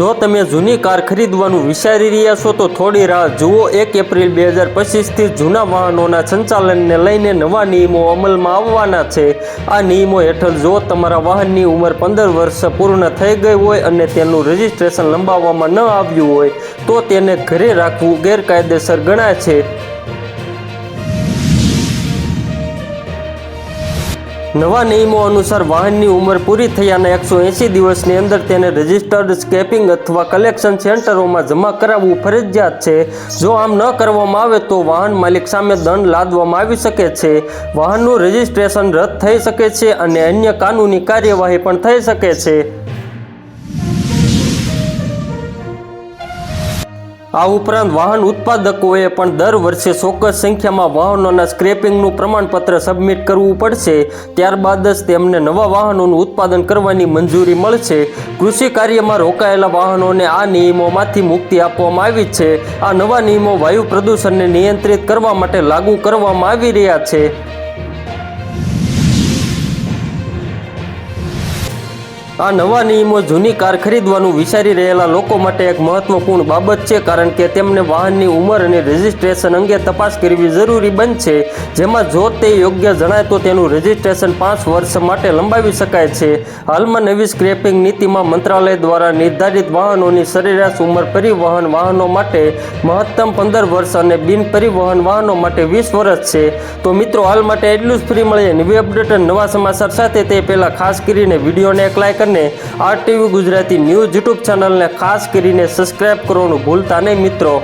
જો તમે જૂની કાર ખરીદવાનું વિચારી રહ્યા છો, તો થોડી રાહ જુઓ. એક એપ્રિલ બે હજાર પચીસથી જૂના વાહનોના સંચાલનને લઈને નવા નિયમો અમલમાં આવવાના છે. આ નિયમો હેઠળ જો તમારા વાહનની ઉંમર પંદર વર્ષ પૂર્ણ થઈ ગઈ હોય અને તેનું રજિસ્ટ્રેશન લંબાવવામાં ન આવ્યું હોય, તો તેને ઘરે રાખવું ગેરકાયદેસર ગણાય છે. નવા નિયમો અનુસાર વાહનની ઉંમર પૂરી થયાના એકસો એંસી દિવસની અંદર તેને રજિસ્ટર્ડ સ્કેપિંગ અથવા કલેક્શન સેન્ટરોમાં જમા કરાવવું ફરજિયાત છે. જો આમ ન કરવામાં આવે તો વાહન માલિક સામે દંડ લાદવામાં આવી શકે છે. વાહનનું રજિસ્ટ્રેશન રદ થઈ શકે છે અને અન્ય કાનૂની કાર્યવાહી પણ થઈ શકે છે. આ ઉપરાંત વાહન ઉત્પાદકોએ પણ દર વર્ષે ચોક્કસ સંખ્યામાં વાહનોના સ્ક્રેપિંગનું પ્રમાણપત્ર સબમિટ કરવું પડશે. ત્યારબાદ જ તેમને નવા વાહનોનું ઉત્પાદન કરવાની મંજૂરી મળશે. કૃષિ કાર્યમાં રોકાયેલા વાહનોને આ નિયમોમાંથી મુક્તિ આપવામાં આવી છે. આ નવા નિયમો વાયુ પ્રદૂષણને નિયંત્રિત કરવા માટે લાગુ કરવામાં આવી રહ્યા છે. આ નવા નિયમો જૂની કાર ખરીદવાનું વિચારી રહેલા લોકો માટે એક મહત્વપૂર્ણ બાબત છે, કારણ કે તેમને વાહનની ઉંમર અને રજિસ્ટ્રેશન અંગે તપાસ કરવી જરૂરી બનશે. જેમાં જો તે યોગ્ય જણાય તો તેનું રજિસ્ટ્રેશન પાંચ વર્ષ માટે લંબાવી શકાય છે. હાલમાં નવી સ્ક્રેપિંગ નીતિમાં મંત્રાલય દ્વારા નિર્ધારિત વાહનોની સરેરાશ ઉંમર પરિવહન વાહનો માટે મહત્તમ પંદર વર્ષ અને બિન પરિવહન વાહનો માટે વીસ વર્ષ છે. તો મિત્રો, હાલ માટે એટલું જ. ફ્રી મળીએ નવી અપડેટ નવા સમાચાર સાથે. તે પહેલાં ખાસ કરીને વિડીયોને એક લાઈક અને R TV Gujarati news YouTube ચેનલને ખાસ કરીને સબસ્ક્રાઇબ કરવાનું ભૂલતા નહીં મિત્રો.